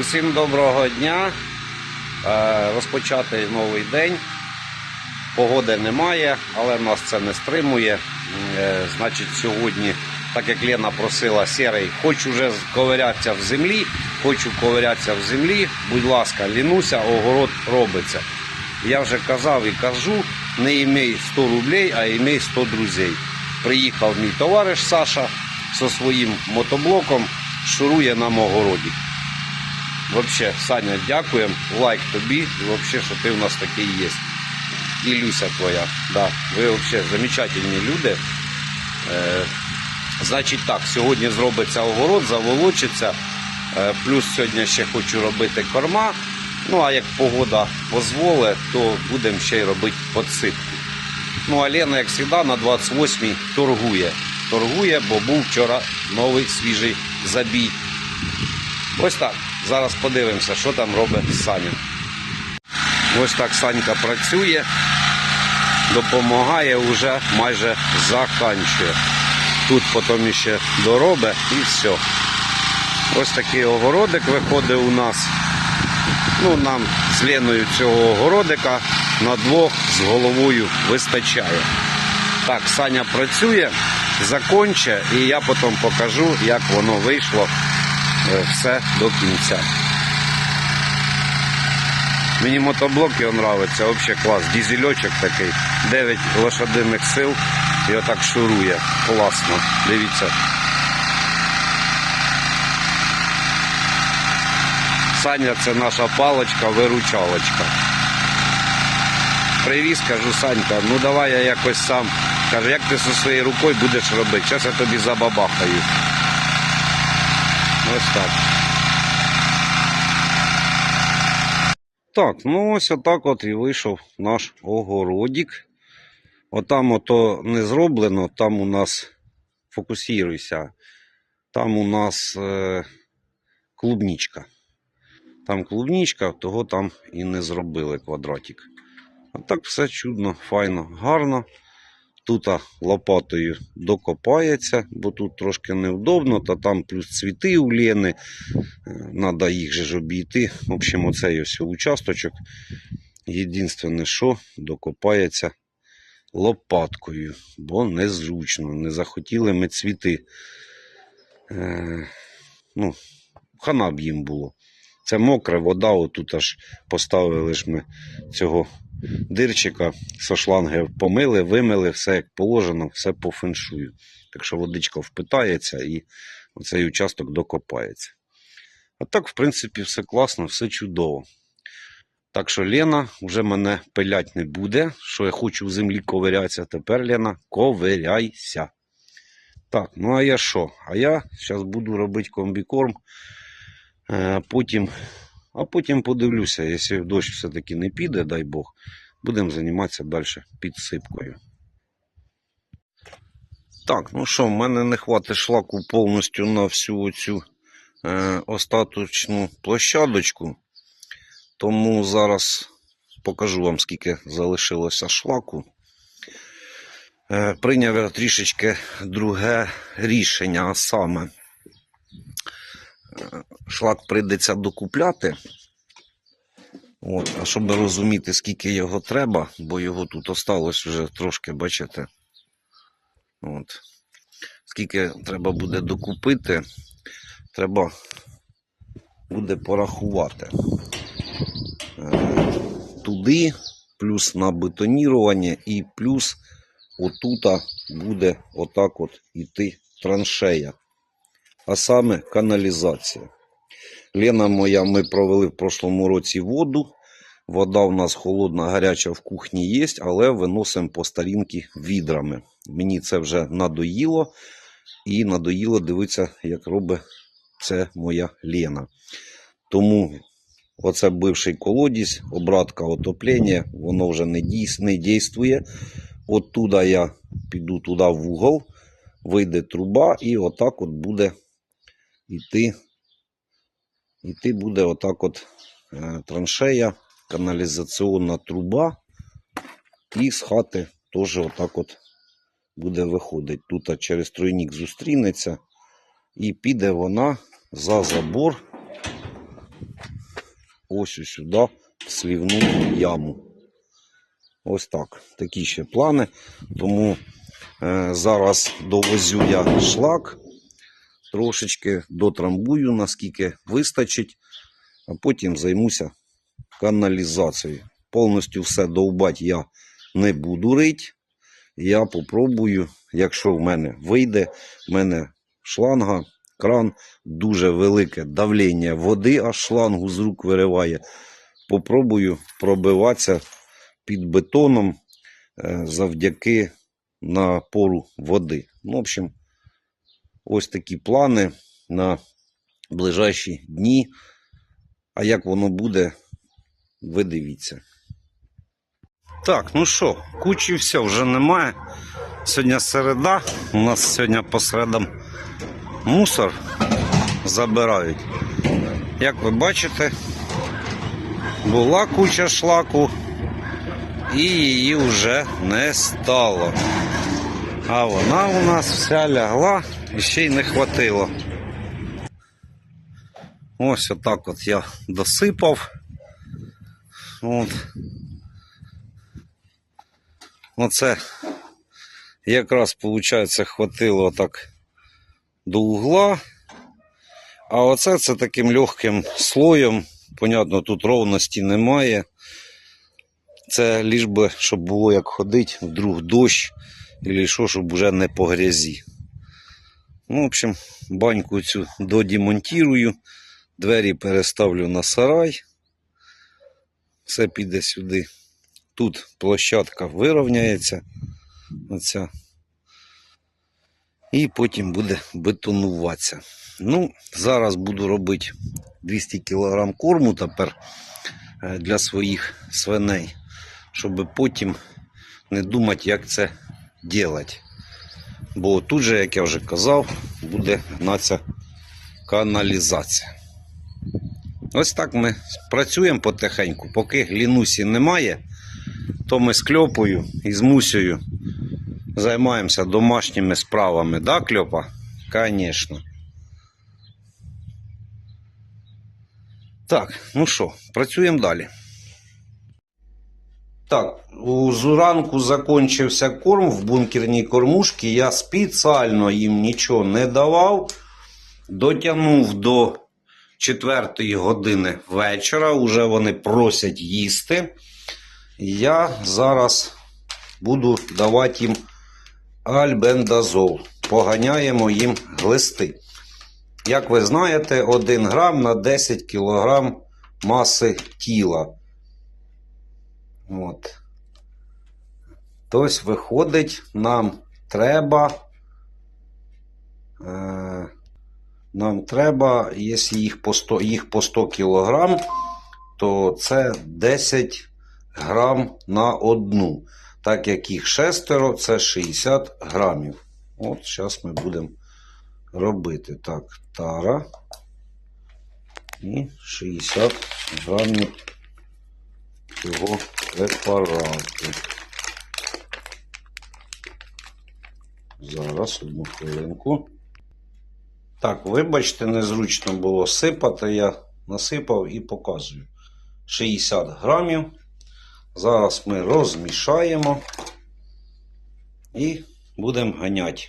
Усім доброго дня. Е, Розпочати новий день. Погоди немає, але нас це не стримує. Е, Значить, сьогодні, так як Лена просила сірий, хочу вже ковирятися в землі, хочу ковирятися в землі. Будь ласка, лінуся, огород робиться. Я вже казав і кажу, не імей 100 рублей, а імей 100 друзей. Приїхав мій товариш Саша зі своїм мотоблоком, шурує нам огороді. Вообще, Саня, дякуємо. Лайк тобі. І вообще, що ти у нас такий є. І Люся твоя. Да. Ви вообще замечательні люди. Е, значить так, сьогодні зробиться огород, заволочиться. Е, плюс сьогодні ще хочу робити корма. Ну а як погода дозволить, то будемо ще й робити подсипку. Ну, а Лена, як завжди, на 28-й торгує. Торгує, бо був вчора новий свіжий забій. Ось так. Зараз подивимося, що там робить Саня. Ось так Санька працює, допомагає, вже майже заканчує. Тут потім ще доробить і все. Ось такий огородик виходить у нас. Ну, нам з Леною цього огородика на двох з головою вистачає. Так, Саня працює, законче, і я потім покажу, як воно вийшло все до кінця. Мені мотоблоки подобаються, взагалі клас. Дізельочок такий, 9 лошадиних сил і отак шурує. Класно. Дивіться. Саня це наша палочка-виручалочка. Привіз, кажу, Санька, ну давай я якось сам. Каже, як ти зі своєю рукою будеш робити? Зараз я тобі забабахаю. Ось так. Так, ну ось отак от і вийшов наш огородик. Отам ото не зроблено, там у нас фокусіруйся. Там у нас е, клубнічка. Там клубнічка, того там і не зробили квадратик. А так все чудно, файно, гарно. Тут лопатою докопається, бо тут трошки невдобно, та там плюс цвіти у Лени. Треба їх же ж обійти. В общем, оцей ось участочок. Єдине, що докопається лопаткою, бо незручно. Не захотіли ми цвіти. Е, ну, хана б їм було. Це мокра вода, отут аж поставили ж ми цього дирчика со шланги помили, вимили, все як положено, все по феншую. Так що водичка впитається і оцей участок докопається. А так, в принципі, все класно, все чудово. Так що Лена вже мене пилять не буде. Що я хочу в землі ковирятися. Тепер, Лена, ковиряйся. Так, ну а я що? А я зараз буду робити комбікорм. Е, Потім, а потім подивлюся, якщо дощ все-таки не піде, дай Бог, будемо займатися далі підсипкою. Так, ну що, в мене не хватить шлаку повністю на всю цю е, остаточну площадочку. Тому зараз покажу вам, скільки залишилося шлаку. Е, прийняв я трішечки друге рішення, а саме шлак прийдеться докупляти. От, а щоб розуміти, скільки його треба, бо його тут осталось вже трошки, бачите. От. Скільки треба буде докупити, треба буде порахувати. Е, Туди, плюс на бетонірування і плюс отута буде отак от іти траншея. А саме каналізація. Лена моя, ми провели в прошлому році воду. Вода у нас холодна, гаряча в кухні є, але виносимо по старінки відрами. Мені це вже надоїло. І надоїло дивитися, як робить це моя Лена. Тому оце бивший колодязь, обратка отоплення, воно вже не, дійс, не дійствує. Оттуда я піду туди в угол, вийде труба, і отак от буде йти Іти буде отак от е, траншея, каналізаційна труба. І з хати теж отак от буде виходити. Тут через тройник зустрінеться. І піде вона за забор ось сюди в слівну яму. Ось так. Такі ще плани. Тому е, зараз довозю я шлак, трошечки дотрамбую, наскільки вистачить, а потім займуся каналізацією. Повністю все довбать я не буду рить. Я попробую, якщо в мене вийде, в мене шланга, кран, дуже велике давлення води, аж шлангу з рук вириває. Попробую пробиватися під бетоном е, завдяки напору води. Ну, в общем, ось такі плани на ближайші дні. А як воно буде, ви дивіться. Так, ну що, кучі все вже немає. Сьогодні середа. У нас сьогодні по середам мусор забирають. Як ви бачите, була куча шлаку і її вже не стало. А вона у нас вся лягла і ще й не хватило. Ось отак от я досипав. От. Оце якраз, виходить, хватило так до угла. А оце це таким легким слоєм. Понятно, тут ровності немає. Це ліж би, щоб було як ходить, вдруг дощ, або що, щоб вже не по грязі. Ну, в общем, баньку цю додемонтірую, двері переставлю на сарай. Все піде сюди. Тут площадка вирівняється. Оця. І потім буде бетонуватися. Ну, зараз буду робити 200 кг корму тепер е, для своїх свиней, щоб потім не думати, як це робити. Бо тут же, як я вже казав, буде гнатися каналізація. Ось так ми працюємо потихеньку. Поки глінусі немає, то ми з кльопою і з мусею займаємося домашніми справами. Да, кльопа? Звісно. Так, ну що, працюємо далі. Так, зранку закінчився корм в бункерній кормушці. Я спеціально їм нічого не давав. Дотягнув до 4 години вечора. Уже вони просять їсти. Я зараз буду давати їм альбендазол. Поганяємо їм глисти. Як ви знаєте, 1 грам на 10 кг маси тіла. От. Тобто, виходить, нам треба. Е, нам треба, якщо їх по 100, їх по 100 кг, то це 10 грам на одну. Так як їх шестеро, це 60 грамів. От зараз ми будемо робити. Так, тара. І 60 грамів цього препарату. Зараз одну хвилинку. Так, вибачте, незручно було сипати. Я насипав і показую. 60 грамів. Зараз ми розмішаємо і будемо ганяти.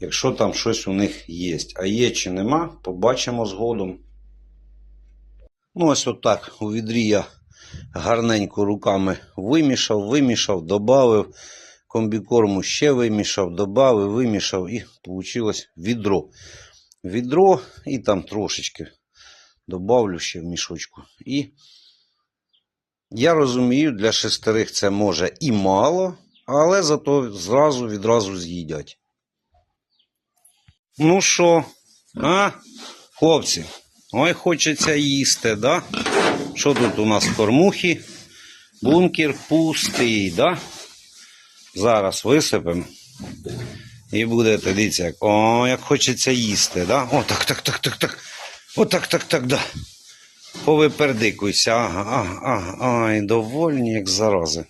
Якщо там щось у них є. А є чи нема, побачимо згодом. Ну, ось отак у відрі я гарненько руками вимішав, вимішав, додав. Комбікорму ще вимішав, додав, вимішав і вийшло відро. Відро і там трошечки добавлю ще в мішочку. І я розумію, для шестерих це може і мало, але зато зразу відразу з'їдять. Ну що, а, хлопці, ой, хочеться їсти, да? Що тут у нас кормухи? Бункер пустий, да? Зараз висипемо. І будете, дивіться, як, о, як хочеться їсти, да? О, так, так, так, так, так. О, так, так, так, да. Повипердикуйся. Ага, ага, ага. Ай, довольні, як зарази.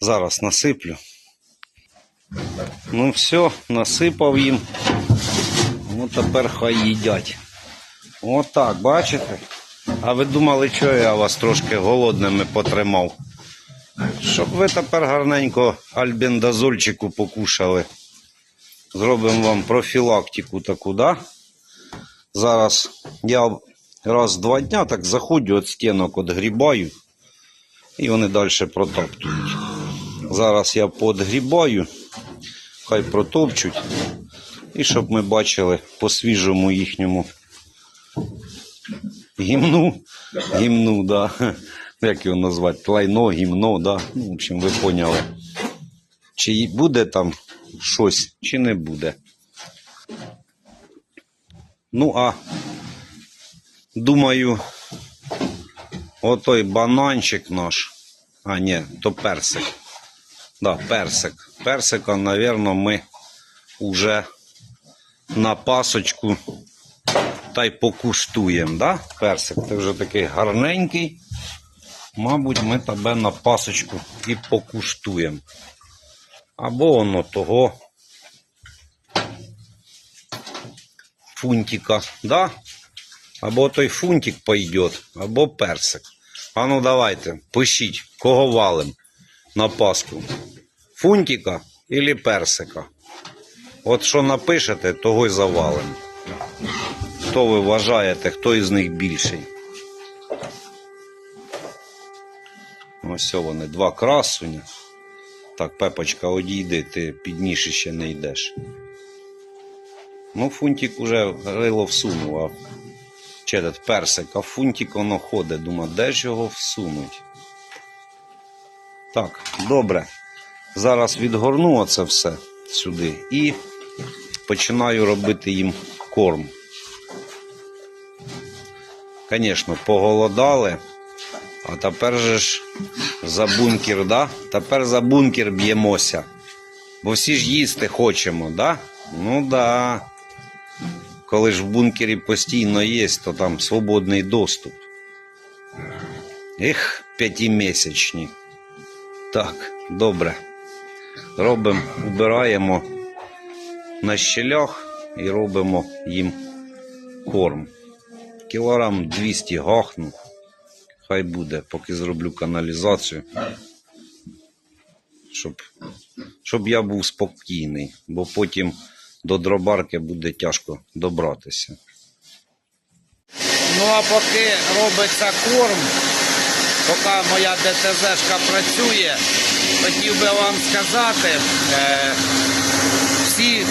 Зараз насиплю. Ну все, насипав їм. Ну тепер хай їдять. Отак, бачите? А ви думали, що я вас трошки голодними потримав? Щоб ви тепер гарненько альбендазольчику покушали. Зробимо вам профілактику таку, да? Зараз я раз два дня так заходжу від стінок, відгрібаю, і вони далі протоптують. Зараз я подгрібаю, хай протопчуть. І щоб ми бачили по свіжому їхньому гімну. Гімну, да. Як його назвати? Лайно, гімно, да. Ну, в общем, ви поняли. Чи буде там щось, чи не буде. Ну, а думаю, отой бананчик наш. А, ні, то персик. Да, персик. Персика, напевно, ми уже на пасочку та й покуштуємо, да? Персик, ти вже такий гарненький. Мабуть, ми тебе на пасочку і покуштуємо. Або воно того фунтика, да? Або той фунтик пойдет, або персик. А ну давайте, пишіть, кого валим на паску. Фунтика или персика? От що напишете, того й завалим. Хто ви вважаєте, хто із них більший? Ось вони, два красуні. Так, Пепочка, одійди, ти підніше ще не йдеш. Ну, фунтик уже рило всунув, а этот персик, а фунтик воно ходить. Думаю, де ж його всунуть? Так, добре. Зараз відгорну оце все сюди і починаю робити їм корм. Звісно, поголодали. А тепер же ж за бункер, да? Тепер за бункер б'ємося. Бо всі ж їсти хочемо, да? Ну да. Коли ж в бункері постійно є, то там свободний доступ. Ех, п'ятимісячні. Так, добре. Робимо, убираємо на щелях і робимо їм корм. Кілограм 200 гахну. Хай буде, поки зроблю каналізацію. Щоб, щоб я був спокійний, бо потім до дробарки буде тяжко добратися. Ну а поки робиться корм, поки моя ДТЗшка працює, хотів би вам сказати, е,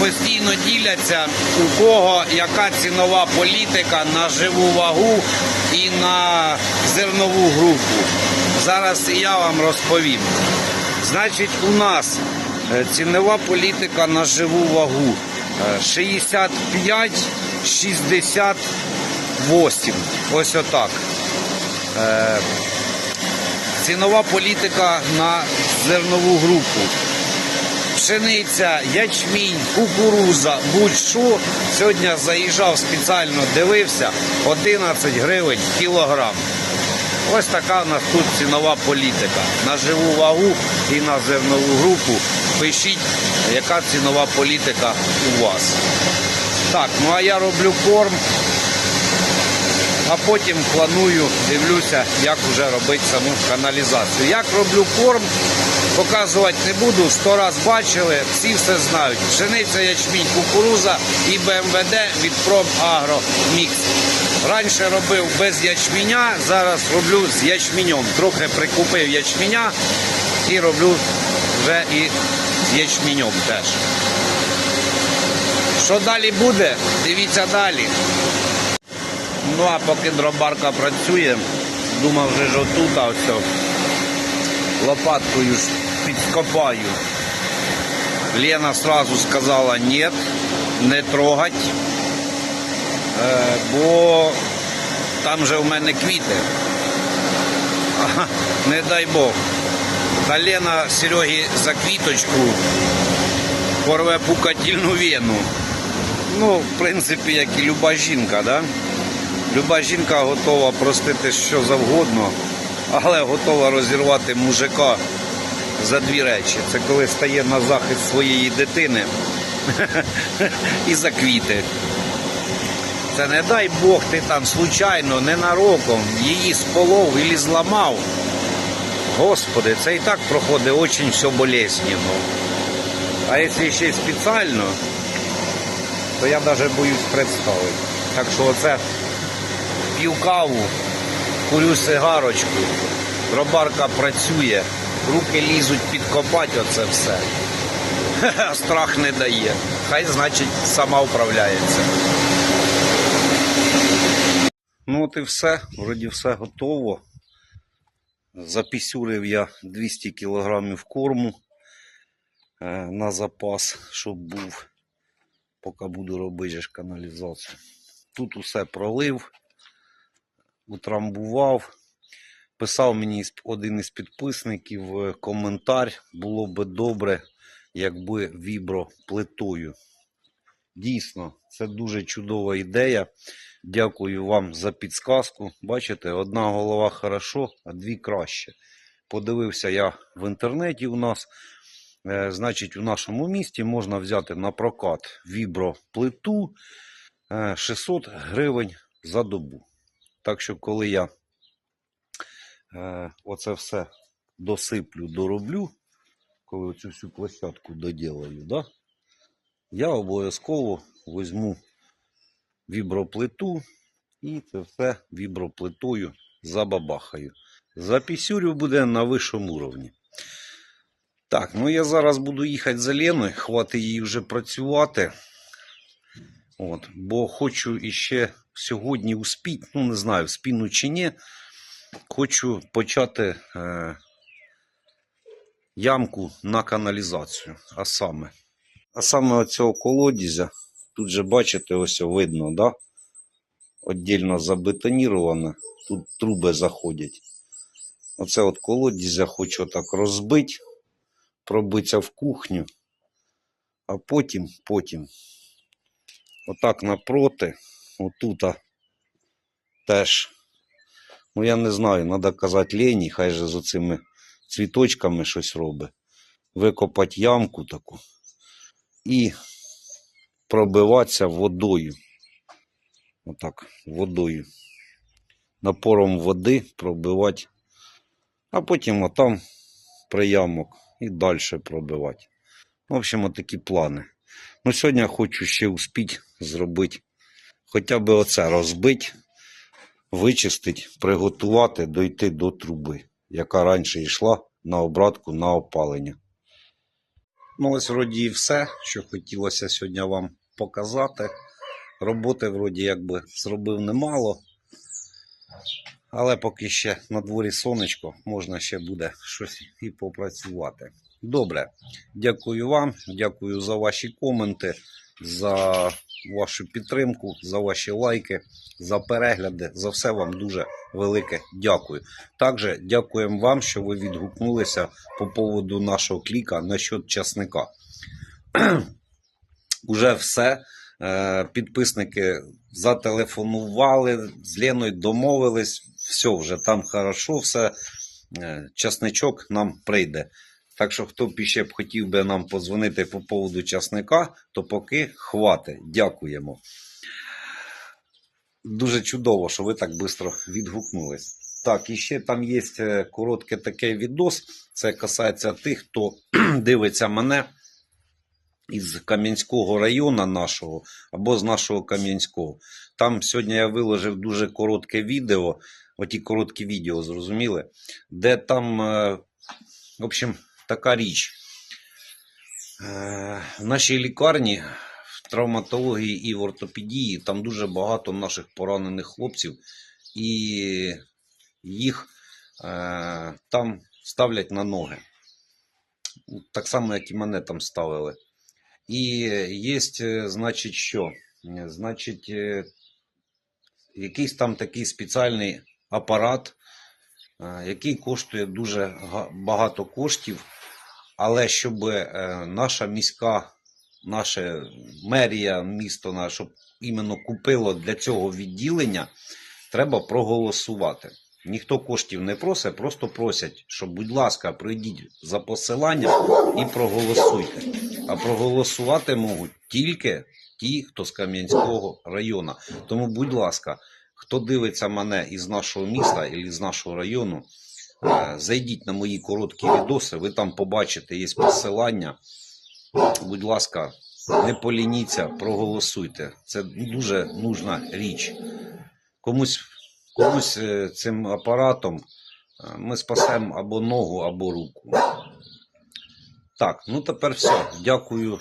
постійно діляться, у кого яка цінова політика на живу вагу і на зернову групу. Зараз я вам розповім. Значить, у нас е, цінова політика на живу вагу е, 65, 68. Ось отак. Е, Цінова політика на зернову групу. Пшениця, ячмінь, кукуруза, будь-що. Сьогодні заїжджав спеціально, дивився 11 гривень кілограм. Ось така в нас тут цінова політика. На живу вагу і на зернову групу. Пишіть, яка цінова політика у вас. Так, ну а я роблю корм, а потім планую, дивлюся, як вже робити саму каналізацію. Як роблю корм, показувати не буду, сто раз бачили, всі все знають. Пшениця, ячмінь, кукуруза і БМВД від Промагро Мікс. Раніше робив без ячменя, зараз роблю з ячменем. Трохи прикупив ячменя і роблю вже і з ячменем теж. Що далі буде? Дивіться далі. Ну а поки дробарка працює, думав вже ж отут, а ось лопаткою підкопаю. Лена сразу сказала нет, не трогать, е, бо там же в мене квіти. Не дай Бог. Та Лена Серегі за квіточку порве пукательну вену. Ну, в принципі, як і люба жінка, да? Люба жінка готова простити що завгодно, але готова розірвати мужика за дві речі. Це коли стає на захист своєї дитини і за квіти. Це не дай Бог ти там случайно, ненароком її сполов і зламав. Господи, це і так проходить дуже все болезненно. А якщо ще й спеціально, то я навіть боюсь представити. Так що оце п'ю каву, курю сигарочку, дробарка працює, руки лізуть підкопати оце все. Страх не дає. Хай, значить, сама вправляється. Ну от і все. Вроді все готово. Запісюрив я 200 кг корму е, на запас, щоб був, поки буду робити каналізацію. Тут усе пролив, утрамбував. Писав мені один із підписників е, коментар. Було би добре, якби віброплитою. Дійсно, це дуже чудова ідея. Дякую вам за підсказку. Бачите, одна голова хорошо, а дві краще. Подивився я в інтернеті у нас. Е, Значить, у нашому місті можна взяти на прокат віброплиту е, 600 гривень за добу. Так що, коли я е, оце все досиплю, дороблю, коли оцю всю площадку доділаю, да, я обов'язково візьму віброплиту і це все віброплитою забабахаю. Запісюрю буде на вищому уровні. Так, ну я зараз буду їхати за Леною, хватить їй вже працювати. От, бо хочу іще сьогодні успіти, ну не знаю, в спіну чи ні. Хочу почати е, ямку на каналізацію. А саме. А саме оцього колодязя, тут же бачите, ось видно, да? Отдільно забетоніровано, тут труби заходять. Оце от колодязя хочу так розбити, пробитися в кухню, а потім, потім, отак напроти, отута теж. Ну я не знаю, треба казати Лені, хай же з оцими цвіточками щось робить. Викопати ямку таку і пробиватися водою. Отак, водою. Напором води пробивати, а потім отам приямок і далі пробивати. В общем, отакі плани. Ну, сьогодні хочу ще успіти зробити, хоча б оце розбити, вичистити, приготувати, дойти до труби, яка раніше йшла на обратку на опалення. Ну, ось вроді і все, що хотілося сьогодні вам показати. Роботи вроді якби зробив немало. Але поки ще на дворі сонечко, можна ще буде щось і попрацювати. Добре, дякую вам, дякую за ваші коменти, за вашу підтримку, за ваші лайки, за перегляди. За все вам дуже велике дякую. Також дякуємо вам, що ви відгукнулися по поводу нашого кліка насчет часника. Уже все. Е, Підписники зателефонували, з Леною домовились, все вже там хорошо, все. Е, Часничок нам прийде. Так що, хто б ще б хотів би нам подзвонити по поводу часника, то поки хватить. Дякуємо. Дуже чудово, що ви так швидко відгукнулись. Так, і ще там є е, коротке таке відос. Це касається тих, хто дивиться мене із Кам'янського району нашого або з нашого Кам'янського. Там сьогодні я виложив дуже коротке відео, оті короткі відео, зрозуміли, де там, е, в общем, така річ. Е, В нашій лікарні в травматології і в ортопедії там дуже багато наших поранених хлопців, і їх е, там ставлять на ноги. Так само, як і мене там ставили. І є, значить, що? Е, Значить, е, якийсь там такий спеціальний апарат, е, який коштує дуже багато коштів. Але щоб е, наша міська, наша мерія, місто наше, щоб іменно купило для цього відділення, треба проголосувати. Ніхто коштів не просить, просто просять, що, будь ласка, прийдіть за посиланням і проголосуйте. А проголосувати можуть тільки ті, хто з Кам'янського району. Тому, будь ласка, хто дивиться мене із нашого міста або з нашого району, зайдіть на мої короткі відоси, ви там побачите, є посилання. Будь ласка, не полініться, проголосуйте. Це дуже нужна річ. Комусь, комусь е, цим апаратом е, ми спасемо або ногу, або руку. Так, ну тепер все. Дякую,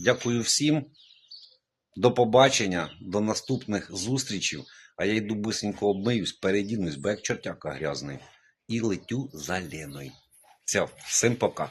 дякую всім. До побачення, до наступних зустрічей. А я йду бисенько обмиюсь, передінусь, бо як чортяка грязний. І летю за Леною. Все, всім пока.